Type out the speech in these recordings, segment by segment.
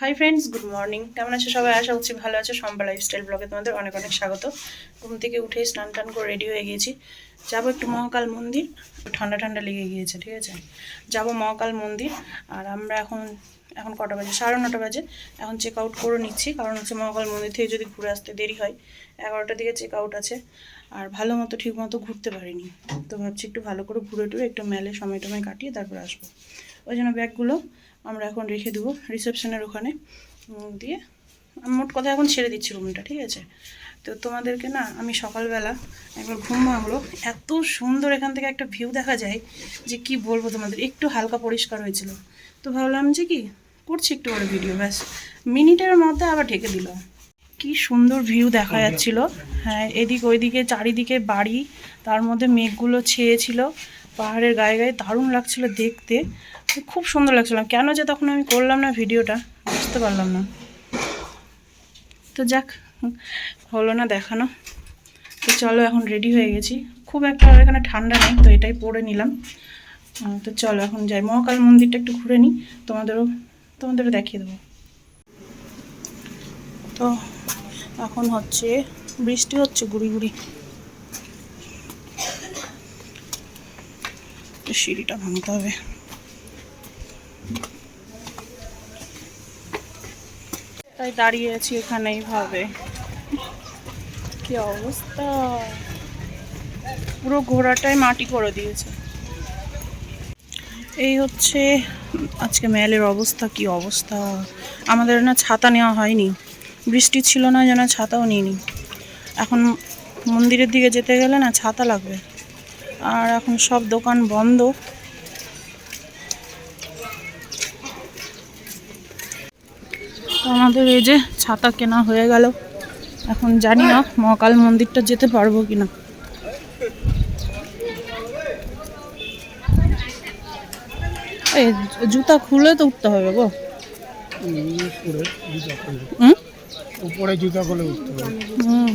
Hi friends good morning কেমন আছে সবাই? আশা করছি ভালো আছে। সম্পা লাইফস্টাইল ব্লগে তোমাদের অনেক অনেক স্বাগত। ঘুম থেকে উঠে স্নান টান করে রেডি হয়ে গিয়েছি। যাব একটু মহাকাল মন্দির। ঠান্ডা ঠান্ডা লেগে গিয়েছে, ঠিক আছে? যাব মহাকাল মন্দির। আর আমরা এখন এখন কটা বাজে? সাড়ে নটা বাজে। এখন চেক আউট করে নিচ্ছি। কারণ হচ্ছে মহাকাল মন্দির থেকে যদি ঘুরে আসতে দেরি হয় এগারোটার দিকে চেক আউট আছে। আর ভালো মতো, ঠিক মতো ঘুরতে পারিনি। তো ভাবছি একটু ভালো করে ঘুরে টুরে একটু মেলে, সময় টময় কাটিয়ে তারপর আসব। ওই জন্য ব্যাগগুলো আমরা এখন রেখে দেবো রিসেপশনের ওখানে। দিয়ে। মোট কথা এখন ছেড়ে দিচ্ছি রুমটা ঠিক আছে? তো তোমাদেরকে না, আমি সকালবেলা একবার ঘুম ভাঙলো। এত সুন্দর এখান থেকে একটা ভিউ দেখা যায় যে কি বলব তোমাদের, একটু হালকা পরিষ্কার হয়েছিল। তো ভাবলাম যে কি, করছি একটু করে ভিডিও ব্যাস। মিনিটের মধ্যে আবার ঢেকে দিলাম কি সুন্দর ভিউ দেখা যাচ্ছিল। হ্যাঁ এদিক ওইদিকে, চারিদিকে বাড়ি, তার মধ্যে মেঘগুলো ছেয়েছিল, পাহাড়ের গায়ে গায়ে দারুণ লাগছিল দেখতে। খুব সুন্দর লাগছিল। কেন যে তখন আমি করলাম না ভিডিওটা, বুঝতে পারলাম না। তো যাক, হলো না দেখানো। তো চলো এখন রেডি হয়ে গেছি। খুব একটা এখানে ঠান্ডা নেই, তো এটাই পরে নিলাম। তো চলো এখন যাই। মহাকাল মন্দিরটা একটু ঘুরে নিই। তোমাদেরও তোমাদেরও দেখিয়ে দেবো। তো এখন হচ্ছে, বৃষ্টি হচ্ছে গুড়ি গুড়ি। সিঁড়িটা ভাঙতে হবে। তাই দাঁড়িয়ে আছি এখানে এইভাবে কি অবস্থা? পুরো ঘোড়াটাই মাটি করে দিয়েছে। এই হচ্ছে আজকে মেলের অবস্থা, কি অবস্থা? আমাদের না ছাতা নেওয়া হয়নি। বৃষ্টি ছিল না, যেন ছাতাও নিইনি। এখন মন্দিরের দিকে যেতে গেলে না ছাতা লাগবে। আর এখন সব দোকান বন্ধ। আমাদের এই যে ছাতা কেনা হয়ে গেল। এখন জানি না মহাকাল মন্দিরটা যেতে পারব কিনা। এই জুতা খুলে তো উঠতে হবে গো। উপরে জুতা খুলে হুম উপরে জুতা উঠতে হবে। হুম।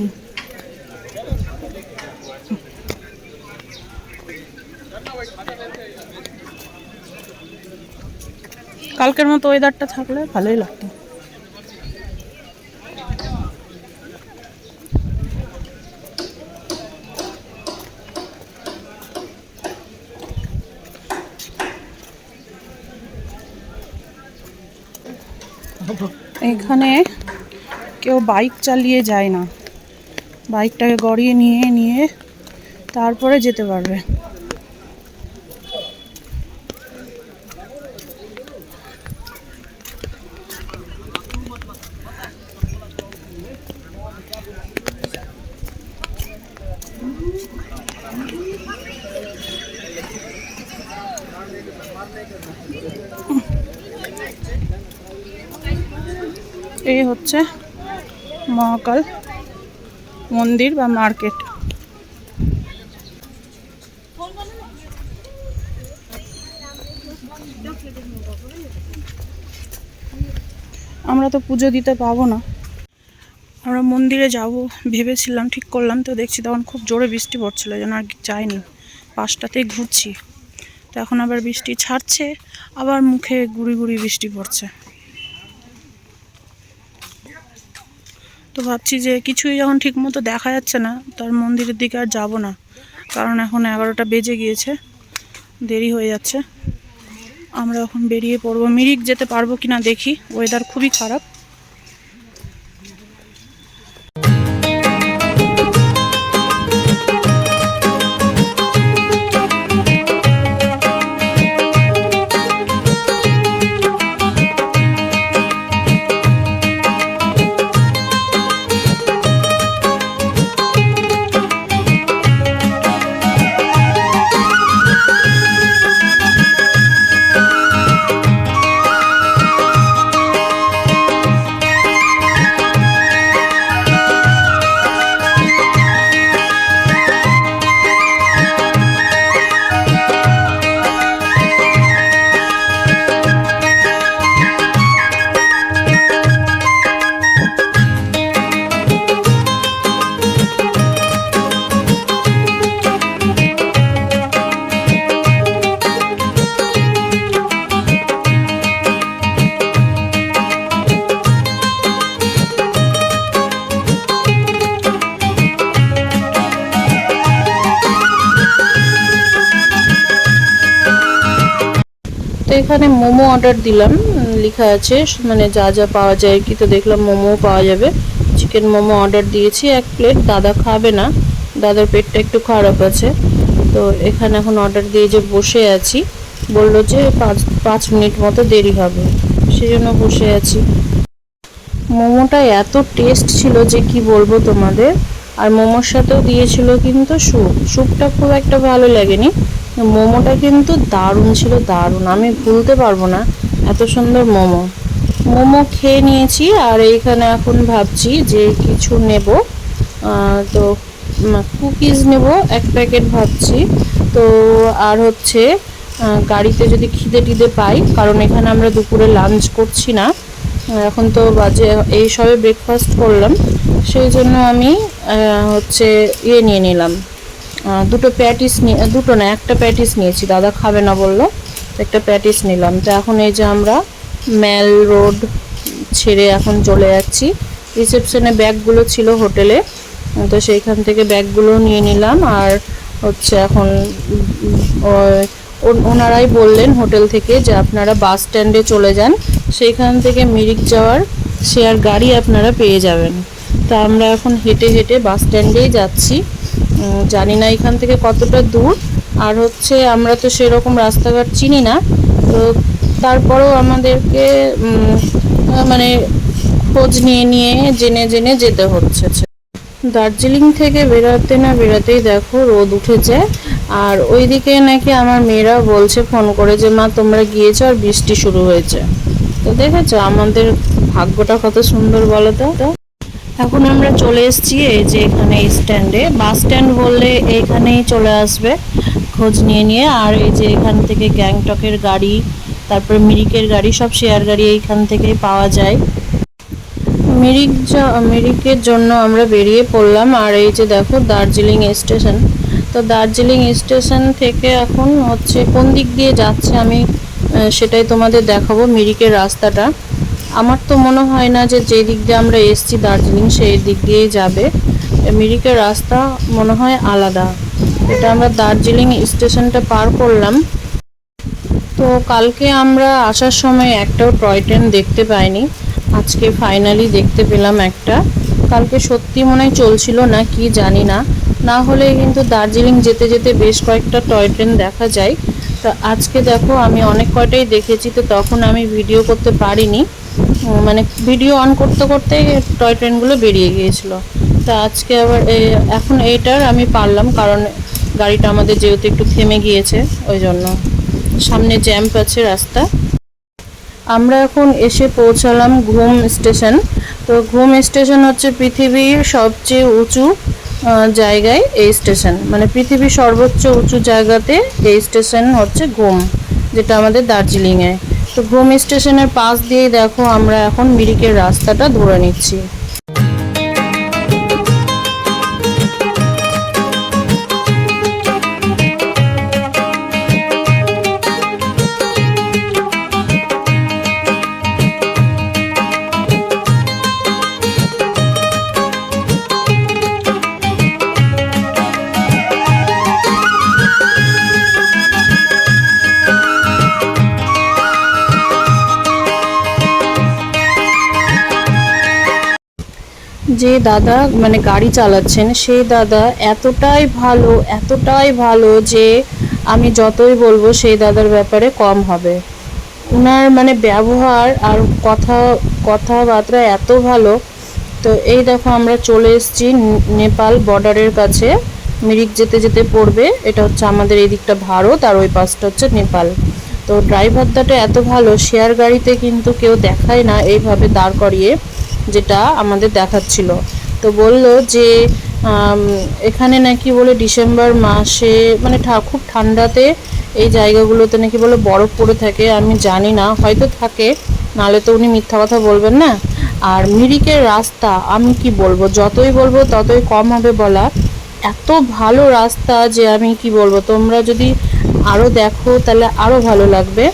কালকের মতো ওয়েদারটা থাকলে ভালোই লাগতো। এখানে কেউ বাইক চালিয়ে যায় না। বাইকটাকে গড়িয়ে নিয়ে নিয়ে তারপরে যেতে পারবে এই হচ্ছে মহাকাল মন্দির বা মার্কেট। আমরা তো পুজো দিতে পাবো না। আমরা মন্দিরে যাব, ভেবেছিলাম, ঠিক করলাম, তো দেখছি তখন খুব জোরে বৃষ্টি পড়ছিল, যেন আর যাইনি। পাঁচটাতেই ঘুরছি। তো এখন আবার বৃষ্টি ছাড়ছে, আবার মুখে গুড়ি গুড়ি বৃষ্টি পড়ছে। তো ভাবছি যে কিছুই যখন ঠিক মতো দেখা যাচ্ছে না। তার মন্দিরের দিকে আর যাব না। কারণ এখন এগারোটা বেজে গিয়েছে। দেরি হয়ে যাচ্ছে। আমরা এখন বেরিয়ে পড়ব। মিরিক যেতে পারব কিনা দেখি। ওয়েদার খুবই খারাপ। তো এখানে মোমো অর্ডার দিলাম। লেখা আছে মানে যা যা পাওয়া যায় কি। তো দেখলাম মোমো পাওয়া যাবে। চিকেন মোমো অর্ডার দিয়েছি, এক প্লেট দাদা খাবে না। দাদার পেটটা একটু খারাপ আছে। তো এখানে এখন অর্ডার দিয়ে যে বসে আছি, বলল যে পাঁচ পাঁচ মিনিট মতো দেরি হবে। সেই জন্য বসে আছি। মোমোটা এত টেস্ট ছিল যে কি বলব তোমাদের। আর মোমোর সাথেও দিয়েছিল কিন্তু স্যুপ। স্যুপটা খুব একটা ভালো লাগেনি। মোমোটা কিন্তু দারুণ ছিল, দারুণ। আমি ভুলতে পারব না, এত সুন্দর মোমো। মোমো খেয়ে নিয়েছি আর এইখানে এখন ভাবছি যে কিছু নেব। তো কুকিজ নেব, এক প্যাকেট ভাবছি। তো, আর হচ্ছে গাড়িতে যদি খিদে টিদে পাই, কারণ এখানে আমরা দুপুরে লাঞ্চ করছি না। এখন তো বাজে, এই সবে ব্রেকফাস্ট করলাম। সেই জন্য আমি হচ্ছে ইয়ে নিয়ে নিলাম। দুটো প্যাটিস নিয়ে দুটো না, একটা প্যাটিস নিয়েছি। দাদা খাবে না বলল, একটা প্যাটিস নিলাম। তো এখন এই যে আমরা ম্যাল রোড ছেড়ে এখন চলে যাচ্ছি। রিসেপশনে ব্যাগগুলো ছিল হোটেলে, তো সেইখান থেকে ব্যাগগুলো নিয়ে নিলাম। আর হচ্ছে এখন ওনারাই বললেন হোটেল থেকে যে আপনারা বাস স্ট্যান্ডে চলে যান। সেইখান থেকে মিরিক যাওয়ার শেয়ার গাড়ি আপনারা পেয়ে যাবেন। তা আমরা এখন হেঁটে হেঁটে বাস স্ট্যান্ডেই যাচ্ছি। জানি না এখান থেকে কতটা দূর। আর হচ্ছে আমরা তো সেরকম রাস্তাঘাট চিনি না। তো তারপরেও আমাদেরকে মানে খোঁজ নিয়ে নিয়ে জেনে জেনে যেতে হচ্ছে। দার্জিলিং থেকে বেরাতে না বেরাতেই দেখো রোদ উঠেছে। আর ওইদিকে নাকি আমার মেয়েরা বলছে, ফোন করে যে, মা, তোমরা গিয়েছো আর বৃষ্টি শুরু হয়েছে। তো দেখেছ, আমাদের ভাগ্যটা কত সুন্দর বলো তো? এখন আমরা চলে এসেছি এই যে এখানে স্ট্যান্ডে বাস স্ট্যান্ড বললে এইখানেই চলে আসবে, খোঁজ নিয়ে নিয়ে। আর এই যে এখান থেকে গ্যাংটকের গাড়ি, তারপরে মিরিকের গাড়ি, সব শেয়ার গাড়ি এইখান থেকেই পাওয়া যায়। মিরিক মিরিকের জন্য আমরা বেরিয়ে পড়লাম। আর এই যে দেখো দার্জিলিং স্টেশন। তো দার্জিলিং স্টেশন থেকে এখন হচ্ছে কোন দিক দিয়ে যাচ্ছে আমি সেটাই তোমাদের দেখাবো মিরিকের রাস্তাটা। আমার তো মনে হয় না যে যে দিক দিয়ে আমরা এসছি দার্জিলিং, সেই দিক দিয়েই যাবে। মিরিকের রাস্তা মনে হয় আলাদা। এটা আমরা দার্জিলিং স্টেশনটা পার করলাম। তো কালকে আমরা আসার সময় একটাও টয় ট্রেন দেখতে পাইনি। আজকে ফাইনালি দেখতে পেলাম একটা। কালকে সত্যি মনে হয় চলছিল না, কি জানি না। না হলে কিন্তু দার্জিলিং যেতে যেতে বেশ কয়েকটা টয় ট্রেন দেখা যায়। তা আজকে দেখো, আমি অনেক কয়টাই দেখেছি, তো তখন আমি ভিডিও করতে পারিনি। মানে ভিডিও অন করতে করতে টয় ট্রেনগুলো বেরিয়ে গিয়েছিল। তা আজকে আবার এখন এইটার আমি পারলাম কারণ গাড়িটা আমাদের যেহেতু একটু থেমে গিয়েছে, ওই জন্য। সামনে জ্যাম্প আছে রাস্তা। আমরা এখন এসে পৌঁছালাম ঘুম স্টেশন। তো ঘুম স্টেশন হচ্ছে পৃথিবীর সবচেয়ে উঁচু জায়গায় এই স্টেশন। মানে পৃথিবীর সর্বোচ্চ উঁচু জায়গাতে এই স্টেশন হচ্ছে ঘুম, যেটা আমাদের দার্জিলিংয়ে। তো ঘুম স্টেশনের পাশ দিয়ে দেখো আমরা এখন মিরিকের রাস্তাটা ধরে নিচ্ছি। যে দাদা মানে গাড়ি চালাচ্ছেন সেই দাদা এতটাই ভালো এতটাই ভালো যে আমি যতই বলব সেই দাদার ব্যাপারে কম হবে। ওনার মানে ব্যবহার আর কথা, কথাবার্তা এত ভালো। তো এই দেখো আমরা চলে এসেছি নেপাল বর্ডারের কাছে। মিরিক যেতে যেতে পড়বে, এটা হচ্ছে আমাদের এই দিকটা ভারত আর ওই পাশটা হচ্ছে নেপাল। তো ড্রাইভারদাটা এত ভালো, শেয়ার গাড়িতে কিন্তু কেউ দেখায় না এইভাবে দাঁড় করিয়ে। যেটা আমাদের দেখাচ্ছিল। তো বলল যে এখানে নাকি বলে ডিসেম্বর মাসে মানে খুব ঠান্ডাতে এই জায়গাগুলোতে নাকি বলে বরফ পড়ে থাকে, আমি জানি না, হয়তো থাকে নাহলে তো উনি মিথ্যা কথা বলবেন না। আর মিরিকের রাস্তা, আমি কি বলব? যতই বলব ততই কম হবে বলা এত ভালো রাস্তা যে আমি কি বলব? তোমরা যদি আরও দেখো তাহলে আরও ভালো লাগবে।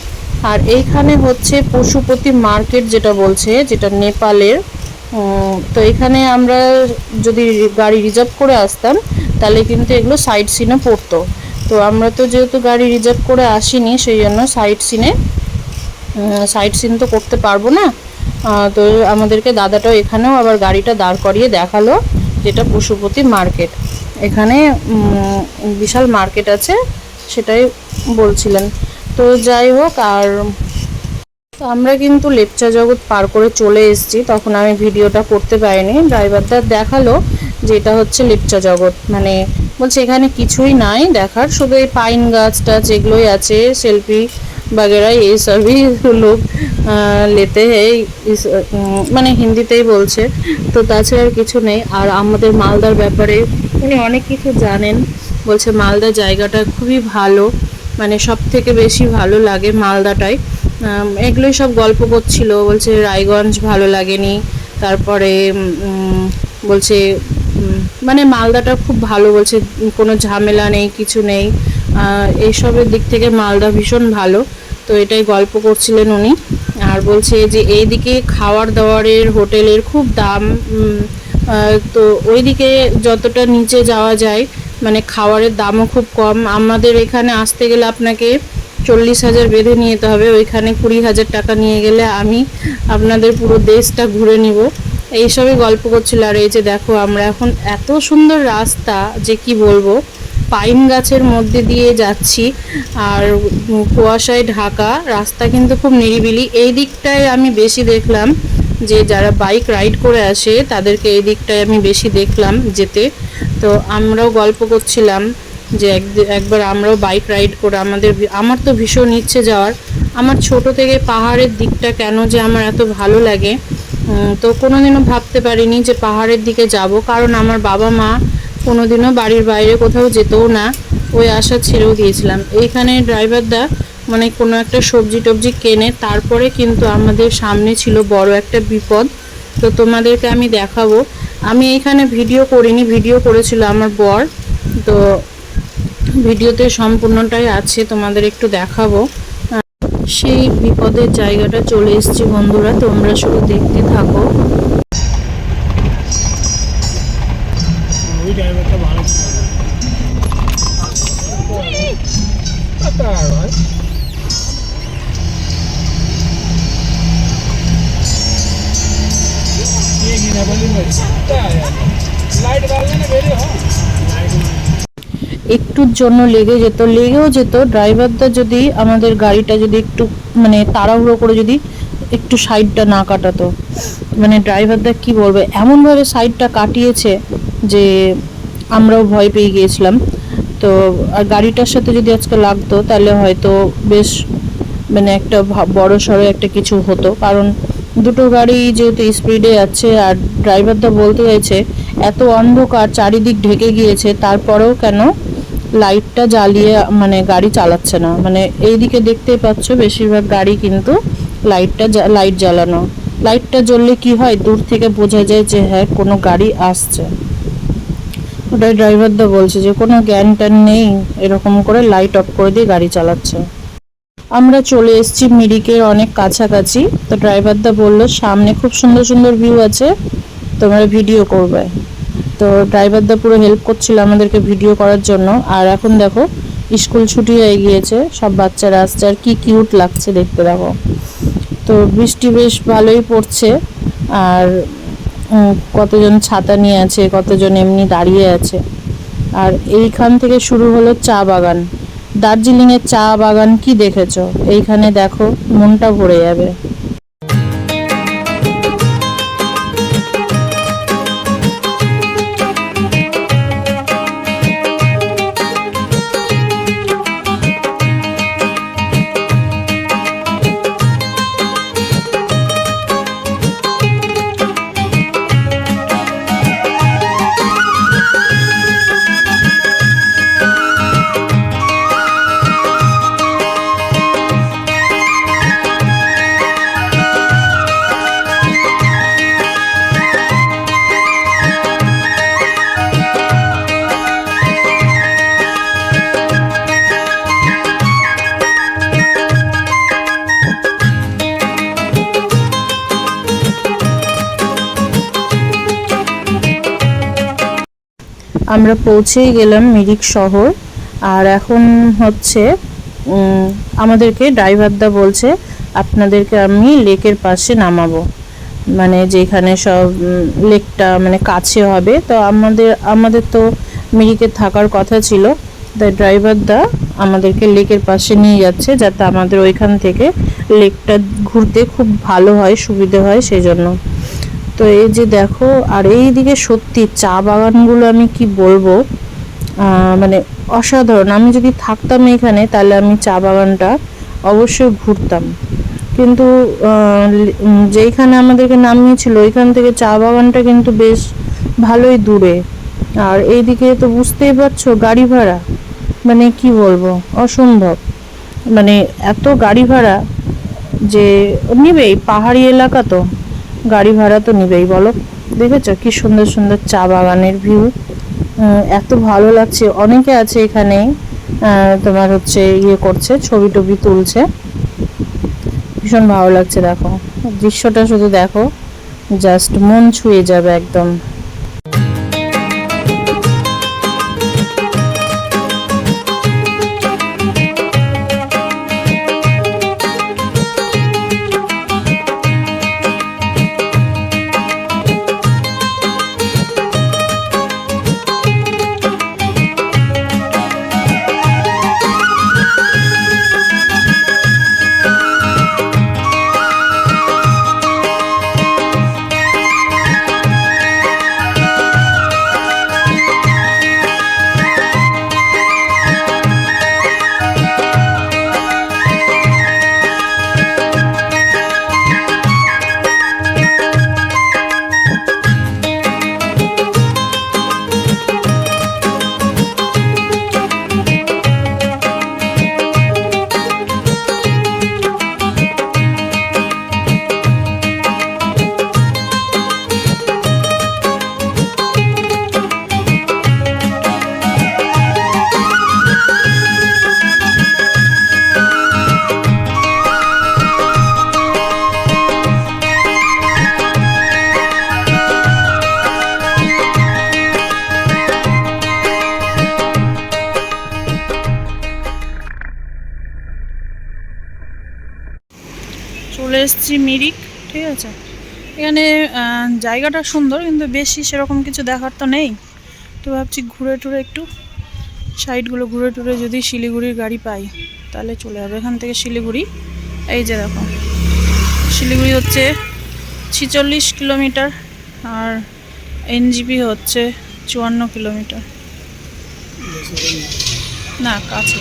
আর এইখানে হচ্ছে পশুপতি মার্কেট যেটা বলছে, যেটা নেপালের তো এখানে আমরা যদি গাড়ি রিজার্ভ করে আসতাম, তাহলে কিন্তু এগুলো সাইড সিনে পড়তো। তো আমরা তো যেহেতু গাড়ি রিজার্ভ করে আসিনি, সেই জন্য সাইড সিনে সাইড সিন তো করতে পারব না। তো আমাদেরকে দাদাটাও এখানেও আবার গাড়িটা দাঁড় করিয়ে দেখাল, যেটা পশুপতি মার্কেট। এখানে বিশাল মার্কেট আছে, সেটাই বলছিলেন। তো যাই হোক, আর তো আমরা কিন্তু লেপচা জগৎ পার করে চলে এসেছি। তখন আমি ভিডিওটা করতে পারিনি। ড্রাইভারদার দেখাল যে এটা হচ্ছে লেপচা জগৎ। মানে বলছে এখানে কিছুই নাই দেখার। শুধু এই পাইন গাছ টাছ এগুলোই আছে, সেলফি বাগেরা এইসবই লোক লেতে মানে হিন্দিতেই বলছে। তো তাছাড়া আর কিছু নেই। আর আমাদের মালদার ব্যাপারে উনি অনেক কিছু জানেন। বলছে মালদা জায়গাটা খুবই ভালো। মানে সব থেকে বেশি ভালো লাগে মালদাটায় এগুলোই সব গল্প করছিল। বলছে, রায়গঞ্জ ভালো লাগেনি। তারপরে বলছে মানে মালদাটা খুব ভালো, বলছে, কোনো ঝামেলা নেই, কিছু নেই। এইসবের দিক থেকে মালদা ভীষণ ভালো। তো এটাই গল্প করছিলেন উনি। আর বলছে যে, এইদিকে খাওয়ার দাওয়ারের হোটেলের খুব দাম। তো ওইদিকে যতটা নিচে যাওয়া যায় মানে খাওয়ারের দামও খুব কম। আমাদের এখানে আসতে গেলে আপনাকে চল্লিশ হাজার বেঁধে নিয়ে যেতে হবে। ওইখানে কুড়ি হাজার টাকা নিয়ে গেলে আমি আপনাদের পুরো দেশটা ঘুরে নিব। এইসবই গল্প করছিল। আর এই যে দেখো, আমরা এখন এত সুন্দর রাস্তা, যে কি বলব? পাইন গাছের মধ্যে দিয়ে যাচ্ছি। আর কুয়াশায় ঢাকা, রাস্তা কিন্তু খুব নিরিবিলি। এই দিকটায় আমি বেশি দেখলাম যে যারা বাইক রাইড করে আসে, তাদেরকে এই দিকটায় আমি বেশি দেখলাম যেতে। তো আমরাও গল্প করছিলাম। যে এক- একবার আমরাও বাইক রাইড করে আমাদের আমার তো ভীষণ ইচ্ছে যাওয়ার। আমার ছোট থেকে পাহাড়ের দিকটা কেন যে আমার এত ভালো লাগে তো কোনোদিনও ভাবতে পারিনি যে পাহাড়ের দিকে যাব। কারণ আমার বাবা মা কোনোদিনও বাড়ির বাইরে কোথাও যেতেও না, ওই আশা ছেড়েও দিয়েছিলাম। এইখানে ড্রাইভারদা মানে কোনো একটা সবজি টবজি কেনে, তারপরে কিন্তু আমাদের সামনে ছিল বড় একটা বিপদ। তো তোমাদেরকে আমি দেখাবো। আমি এইখানে ভিডিও করিনি ভিডিও করেছিল আমার বর। তো ভিডিওতে সম্পূর্ণটাই আছে, তোমাদের একটু দেখাবো। সেই বিপদের জায়গাটা চলে এসছি বন্ধুরা, তোমরা শুধু দেখতে থাকো। একটুর জন্য লেগে যেত, লেগেও যেত। ড্রাইভারটা যদি আমাদের গাড়িটা যদি একটু মানে তাড়াহুড়ো করে যদি একটু সাইডটা না কাটাতো। মানে ড্রাইভারটা কি বলবে? এমনভাবে সাইডটা কাটিয়েছে যে আমরাও ভয় পেয়ে গিয়েছিলাম। তো, আর গাড়িটার সাথে যদি আজকে লাগতো, তাহলে হয়তো বেশ মানে একটা বড় সড়ো একটা কিছু হতো। কারণ দুটো গাড়ি যেহেতু স্পিডে যাচ্ছে, আর ড্রাইভারটা বলতে চাইছে, এত অন্ধকার চারিদিক ঢেকে গিয়েছে, তারপরেও কেন লাইটটা জ্বালিয়ে মানে গাড়ি চালাচ্ছে না। মানে এইদিকে দেখতেই পাচ্ছ, বেশিরভাগ গাড়ি কিন্তু লাইটটা লাইট জ্বালানো। লাইটটা জ্বললে কি হয়? দূর থেকে বোঝা যায় যে হ্যাঁ কোনো গাড়ি আসছে। ওটাই ড্রাইভারদা বলছে যে, কোনো জ্ঞান ট্যান নেই, এরকম করে লাইট অফ করে দিয়ে গাড়ি চালাচ্ছে। আমরা চলে এসেছি মিরিকের অনেক কাছাকাছি। তো ড্রাইভারদা বলল, সামনে খুব সুন্দর সুন্দর ভিউ আছে, তোমরা ভিডিও করবে। তো ড্রাইভারদা পুরো হেল্প করছিল আমাদেরকে ভিডিও করার জন্য। আর এখন দেখো স্কুল ছুটি হয়ে গিয়েছে, সব বাচ্চারা আসছে। আর কি কিউট লাগছে দেখতে, দেখো। তো বৃষ্টি বেশ ভালোই পড়ছে। আর কতজন ছাতা নিয়ে আছে, কতজন এমনি দাঁড়িয়ে আছে। আর এইখান থেকে শুরু হলো চা বাগান। দার্জিলিংয়ের চা বাগান কি দেখেছ? এইখানে দেখো, মনটা ভরে যাবে। আমরা পৌঁছেই গেলাম মিরিক শহর। আর এখন হচ্ছে আমাদেরকে ড্রাইভারদা বলছে, আপনাদেরকে আমি লেকের পাশে নামাবো। মানে যেখানে সব লেকটা মানে কাছে হবে। তো আমাদের আমাদের তো মিরিকে থাকার কথা ছিল। তাই ড্রাইভারদা আমাদেরকে লেকের পাশে নিয়ে যাচ্ছে, যাতে আমাদের ওইখান থেকে লেকটা ঘুরতে খুব ভালো হয়, সুবিধে হয় সেই জন্য তো এই যে দেখো, আর এইদিকে সত্যি চা বাগানগুলো আমি কি বলব মানে অসাধারণ। আমি যদি থাকতাম এখানে, তাহলে আমি চা বাগানটা অবশ্যই ঘুরতাম। কিন্তু যেইখানে আমাদেরকে নামিয়েছিল, ওইখান থেকে চা বাগানটা কিন্তু বেশ ভালোই দূরে। আর এইদিকে তো বুঝতেই পারছ, গাড়ি ভাড়া। মানে কি বলব, অসম্ভব। মানে এত গাড়ি ভাড়া যে, নিবেই, পাহাড়ি এলাকা তো। গাড়ি ভাড়া তো নিবেই, বলো। দেখেছ কি সুন্দর সুন্দর চা বাগানের ভিউ এত ভালো লাগছে। অনেকে আছে এখানে তোমার হচ্ছে ইয়ে করছে, ছবি টবি তুলছে। ভীষণ ভালো লাগছে, দেখো। দৃশ্যটা শুধু দেখো জাস্ট মন ছুঁয়ে যাবে একদম। এখানে জায়গাটা সুন্দর, কিন্তু বেশি সেরকম কিছু দেখার তো নেই। তো ভাবছি ঘুরে টুরে একটু সাইডগুলো ঘুরে টুরে যদি শিলিগুড়ির গাড়ি পাই, তাহলে চলে যাবে। এখান থেকে শিলিগুড়ি, এই যে দেখো। শিলিগুড়ি হচ্ছে ছিচল্লিশ কিলোমিটার, আর এনজিপি হচ্ছে চুয়ান্ন কিলোমিটার। না, কাছে।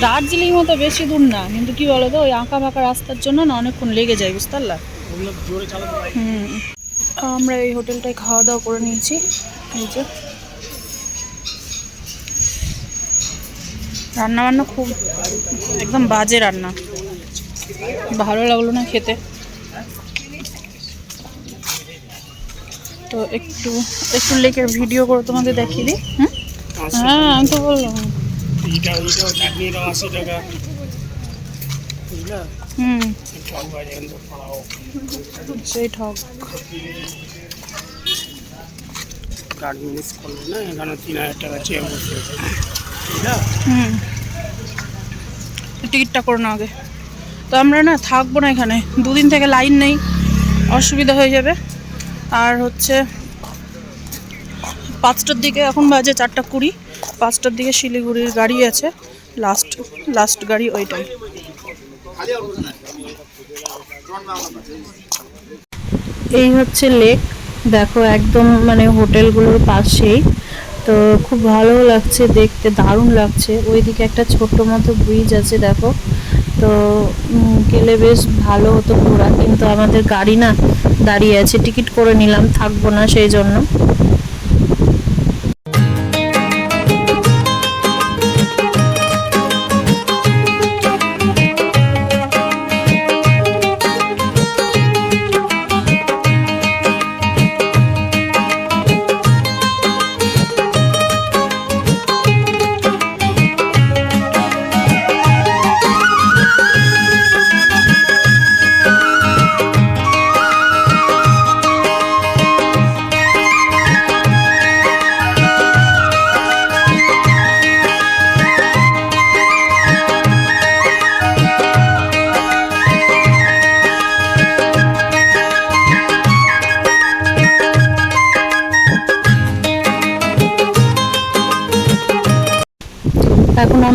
দার্জিলিং মতো বেশি দূর না কিন্তু কি বলতো ওই আঁকা বাঁকা রাস্তার জন্য না অনেকক্ষণ লেগে যায় বুঝতে পারলা? হুম আমরা এই হোটেলটায় খাওয়া দাওয়া করে নিয়েছি এই যে। রান্না বান্না খুব একদম বাজে রান্না। ভালো লাগল না খেতে। তো একটু একটু লেকের ভিডিও করে তোমাদের দেখিয়ে দিই হুম? হ্যাঁ আমি তো বললাম এইটা ওইটা চাটনিটা আশি টাকা না টিকিটটা করে নাও আগে। তো আমরা না থাকব না এখানে। দুদিন থেকে লাইন নেই। অসুবিধা হয়ে যাবে। আর হচ্ছে পাঁচটার দিকে এখন বাজে চারটা কুড়ি। পাঁচটার দিকে শিলিগুড়ির গাড়ি আছে। লাস্ট লাস্ট গাড়ি ওইটাই। এই হচ্ছে লেক দেখো একদম মানে হোটেলগুলোর পাশেই। তো খুব ভালো লাগছে দেখতে, দারুণ লাগছে। ওইদিকে একটা ছোট্ট মতো ব্রিজ আছে, দেখো। তো গেলে বেশ ভালো হতো ঘোরা। কিন্তু আমাদের গাড়ি না দাঁড়িয়ে আছে। টিকিট করে নিলাম, থাকব না সেই জন্য।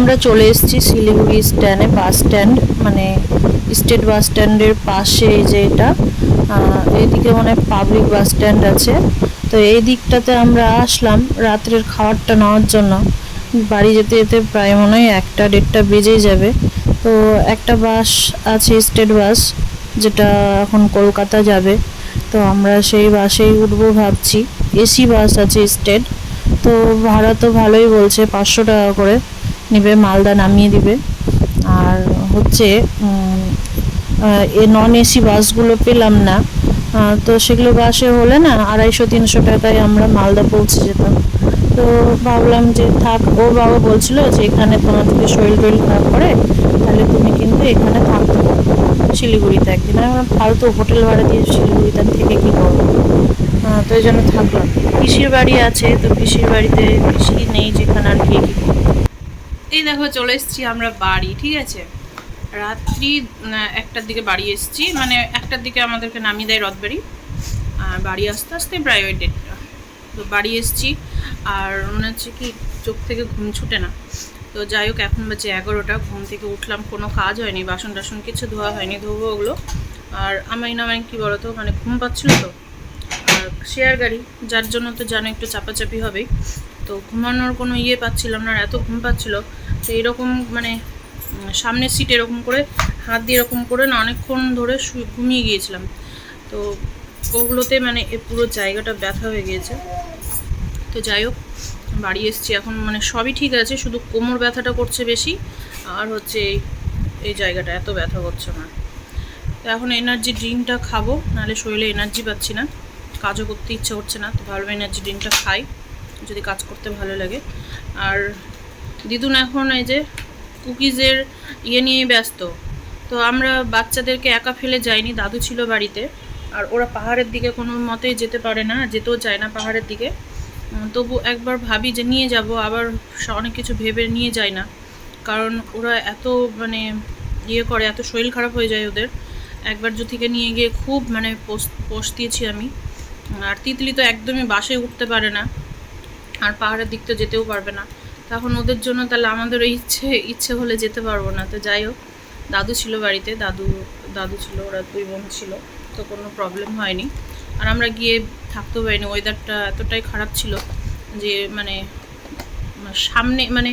আমরা চলে এসেছি শিলিগুড়ি স্ট্যান্ডে বাস স্ট্যান্ড মানে স্টেট বাস স্ট্যান্ডের পাশে যে এটা। এইদিকে মানে পাবলিক বাস স্ট্যান্ড আছে। তো এই দিকটাতে আমরা আসলাম রাত্রের খাবারটা নেওয়ার জন্য। বাড়ি যেতে যেতে প্রায় মনে হয় একটা দেড়টা বেজেই যাবে। তো একটা বাস আছে স্টেট বাস যেটা এখন কলকাতা যাবে। তো আমরা সেই বাসেই উঠবো ভাবছি। এসি বাস আছে স্টেট তো ভাড়া তো ভালোই বলছে, পাঁচশো টাকা করে। নেবে মালদা নামিয়ে দিবে। আর হচ্ছে এ নন এসি বাসগুলো পেলাম না। তো সেগুলো বাসে হলে না আড়াইশো তিনশো টাকায় আমরা মালদা পৌঁছে যেতাম। তো ভাবলাম যে থাক ও বাবা বলছিল যে এখানে তোমার যদি শরীর টরীর খারাপ করে তাহলে তুমি কিন্তু এখানে থাকতে পারো। শিলিগুড়িতে একদিন। আমি ভাবলাম, ফালতু হোটেল ভাড়া দিয়ে শিলিগুড়িতে থেকে কী করব? তো এই জন্য থাকলাম। পিসির বাড়ি আছে তো পিসির বাড়িতে পিসি নেই যেখানে আর কী এই দেখো চলে এসেছি আমরা বাড়ি, ঠিক আছে? রাত্রি একটার দিকে বাড়ি এসেছি মানে একটার দিকে আমাদেরকে নামিয়ে দেয় রথবাড়ি। আর বাড়ি আসতে আসতে ওই ডেটটা তো বাড়ি এসেছি, আর মনে হচ্ছে কি চোখ থেকে ঘুম ছুটে না। তো যাই হোক, এখন বাজে এগারোটা, ঘুম থেকে উঠলাম, কোনো কাজ হয়নি বাসন টাসন কিছু ধোয়া হয়নি, ধোবো ওগুলো। আর আমি না মানে কী বলতো মানে ঘুম পাচ্ছিল তো। আর শেয়ার গাড়ি, যার জন্য তো জানো একটু চাপাচাপি হবেই। তো ঘুমানোর কোনো ইয়ে পাচ্ছিলাম না এত ঘুম পাচ্ছিল, তো এরকম মানে সামনের সিট এরকম করে, হাত দিয়ে এরকম করে না অনেকক্ষণ ধরে ঘুমিয়ে গিয়েছিলাম। তো ওগুলোতে মানে এ পুরো জায়গাটা ব্যথা হয়ে গিয়েছে। তো যাই হোক, বাড়ি এসেছি এখন মানে সবই ঠিক আছে, শুধু কোমর ব্যথাটা করছে বেশি, আর হচ্ছে এই এই জায়গাটা এত ব্যথা করছে আমার। তো এখন এনার্জি ড্রিঙ্কটা খাব, নাহলে শরীরে এনার্জি পাচ্ছি না, কাজও করতে ইচ্ছে হচ্ছে না, তো ভালো এনার্জি ড্রিঙ্কটা খাই। যদি কাজ করতে ভালো লাগে। আর দিদুন এখন এই যে কুকিজের ইয়ে নিয়ে ব্যস্ত। তো আমরা বাচ্চাদেরকে একা ফেলে যাইনি, দাদু ছিল বাড়িতে। আর ওরা পাহাড়ের দিকে কোনো মতেই যেতে পারে না, যেতেও চায় না পাহাড়ের দিকে। তবু একবার ভাবি যে নিয়ে যাব, আবার অনেক কিছু ভেবে নিয়ে যায় না। কারণ ওরা এত মানে ইয়ে করে, এত শরীর খারাপ হয়ে যায় ওদের। একবার থেকে নিয়ে গিয়ে খুব মানে পোষ দিয়েছি আমি। আর তিতলি তো একদমই বাসে উঠতে পারে না। আর পাহাড়ের দিক তো যেতেও পারবে না। তখন ওদের জন্য তাহলে আমাদের ওই ইচ্ছে ইচ্ছে হলে যেতে পারব না। তো যাই হোক, দাদু ছিল বাড়িতে, দাদু দাদু ছিল, ওরা দুই বোন ছিল, তো কোনো প্রবলেম হয়নি। আর আমরা গিয়ে থাকতেও পারিনি। ওয়েদারটা এতটাই খারাপ ছিল যে মানে সামনে মানে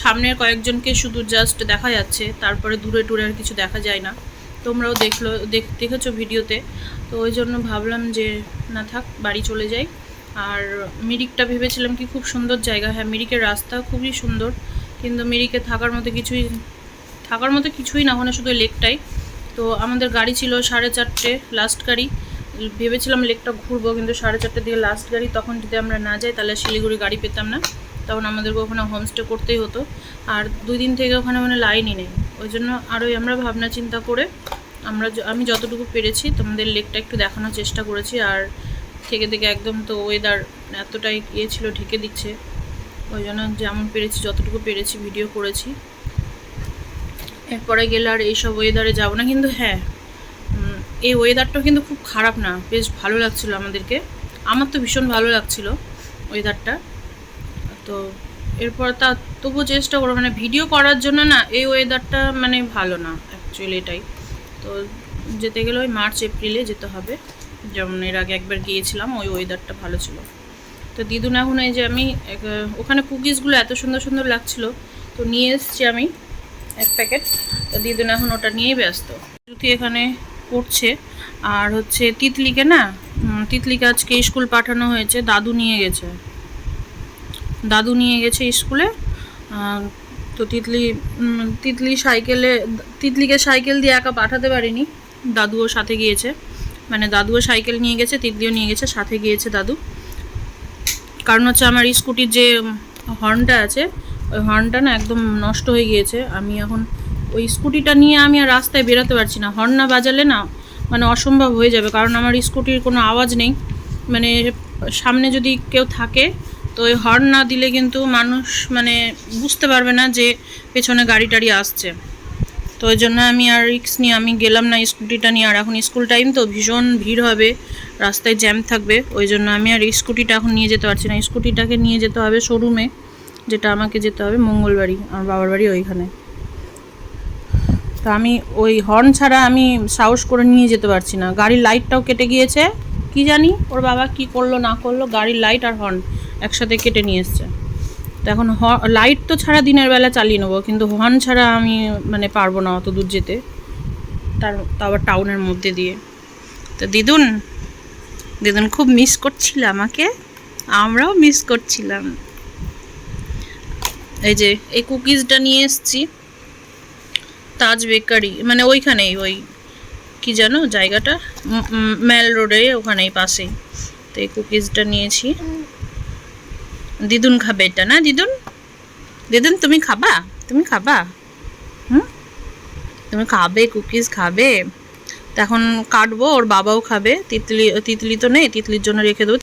সামনের কয়েকজনকে শুধু জাস্ট দেখা যাচ্ছে, তারপরে দূরে টুরে আর কিছু দেখা যায় না। তোমরাও দেখল, দেখ, দেখেছ ভিডিওতে তো ওই জন্য ভাবলাম যে, না থাক, বাড়ি চলে যাই। আর মিরিকটা ভেবেছিলাম কি খুব সুন্দর জায়গা। হ্যাঁ মিরিকের রাস্তা খুবই সুন্দর, কিন্তু মিরিকে থাকার মতো কিছুই, থাকার মতো কিছুই না ওখানে শুধু লেকটাই। তো আমাদের গাড়ি ছিল সাড়ে চারটে লাস্ট গাড়ি। ভেবেছিলাম লেকটা ঘুরবো, কিন্তু সাড়ে চারটে দিয়ে লাস্ট গাড়ি। তখন যদি আমরা না যাই, তাহলে শিলিগুড়ি গাড়ি পেতাম না। তখন আমাদেরকে ওখানে হোমস্টে করতেই হতো। আর দুই দিন থেকে ওখানে মানে লাইনই নেই। ওই জন্য আরোই আমরা ভাবনা চিন্তা করে আমরা আমি যতটুকু পেরেছি, তোমাদের লেকটা একটু দেখানোর চেষ্টা করেছি। আর থেকে থেকে একদম তো ওয়েদার এতটাই ইয়ে ছিল, ঢেকে দিচ্ছে। ওই জন্য যেমন পেরেছি, যতটুকু পেরেছি ভিডিও করেছি। এরপরে গেলে আর এইসব ওয়েদারে যাব না, কিন্তু হ্যাঁ এই ওয়েদারটাও কিন্তু খুব খারাপ না, বেশ ভালো লাগছিল আমাদেরকে। আমার তো ভীষণ ভালো লাগছিল ওয়েদারটা তো এরপর তা, তবুও চেষ্টা করো মানে ভিডিও করার জন্য না, এই ওয়েদারটা মানে ভালো না অ্যাকচুয়ালি এটাই। তো যেতে গেলে ওই মার্চ, এপ্রিলে যেতে হবে। যেমন এর আগে একবার গিয়েছিলাম, ওই ওয়েদারটা ভালো ছিল। তো দিদুন এখন এই যে আমি ওখানে কুকিজগুলো এত সুন্দর সুন্দর লাগছিল, তো নিয়ে এসেছি আমি এক প্যাকেট। তো দিদুন এখন ওটা নিয়েই ব্যস্ত। জুতি এখানে পড়ছে আর হচ্ছে তিতলিকে না তিতলিকে আজকে স্কুল পাঠানো হয়েছে, দাদু নিয়ে গেছে। দাদু নিয়ে গেছে স্কুলে তো তিতলি তিতলি সাইকেলে, তিতলিকে সাইকেল দিয়ে একা পাঠাতে পারিনি, দাদুও সাথে গিয়েছে। দাদুও সাইকেল নিয়ে গেছে, তিতলিও নিয়ে গেছে, সাথে গিয়েছে দাদু। কারণ হচ্ছে আমার স্কুটির যে হর্নটা আছে, ওই হর্নটা না একদম নষ্ট হয়ে গিয়েছে। আমি এখন ওই স্কুটিটা নিয়ে আমি আর রাস্তায় বেরোতে পারছি না। হর্ন না বাজালে না মানে অসম্ভব হয়ে যাবে, কারণ আমার স্কুটির কোনো আওয়াজ নেই। মানে সামনে যদি কেউ থাকে, তো ওই হর্ন না দিলে কিন্তু মানুষ মানে বুঝতে পারবে না যে পেছনে গাড়ি টাড়ি আসছে। তো ওই জন্য আমি আর রিক্স নিয়ে, আমি গেলাম না স্কুটিটা নিয়ে। আর এখন স্কুল টাইম তো, ভীষণ ভিড় হবে, রাস্তায় জ্যাম থাকবে। ওই জন্য আমি আর স্কুটিটা এখন নিয়ে যেতে পারছি না। স্কুটিটাকে নিয়ে যেতে হবে শোরুমে, যেটা আমাকে যেতে হবে মঙ্গলবাড়ি, আমার বাবার বাড়ি ওইখানে। তো আমি ওই হর্ন ছাড়া আমি সাহস করে নিয়ে যেতে পারছি না। গাড়ির লাইটটাও কেটে গিয়েছে, কি জানি ওর বাবা কি করল না করল, গাড়ির লাইট আর হর্ন একসাথে কেটে নিয়ে এসছে। তো এখন লাইট তো ছাড়া দিনের বেলা চালিয়ে নেব, কিন্তু হর্ন ছাড়া আমি মানে পারব না অত দূর যেতে, তার আবার টাউনের মধ্যে দিয়ে। তো দিদুন দিদুন খুব মিস করছিল আমাকে, আমরাও মিস করছিলাম। এই যে, এই কুকিজটা নিয়ে এসেছি, তাজ বেকারি মানে ওইখানেই, ওই কি জানো জায়গাটা ম্যাল রোডে ওখানেই পাশেই। তো এই কুকিজটা নিয়েছি। দিদুন খাবে এটা, না দিদুন? দিদুন, তুমি খাবা? তুমি খাবা? হুম? তুমি খাবে, কুকিজ খাবে। তো এখন কাটবো, ওর বাবাও খাবে। তিতলি তিতলি তো নেই, তিতলির জন্য রেখে দেবো।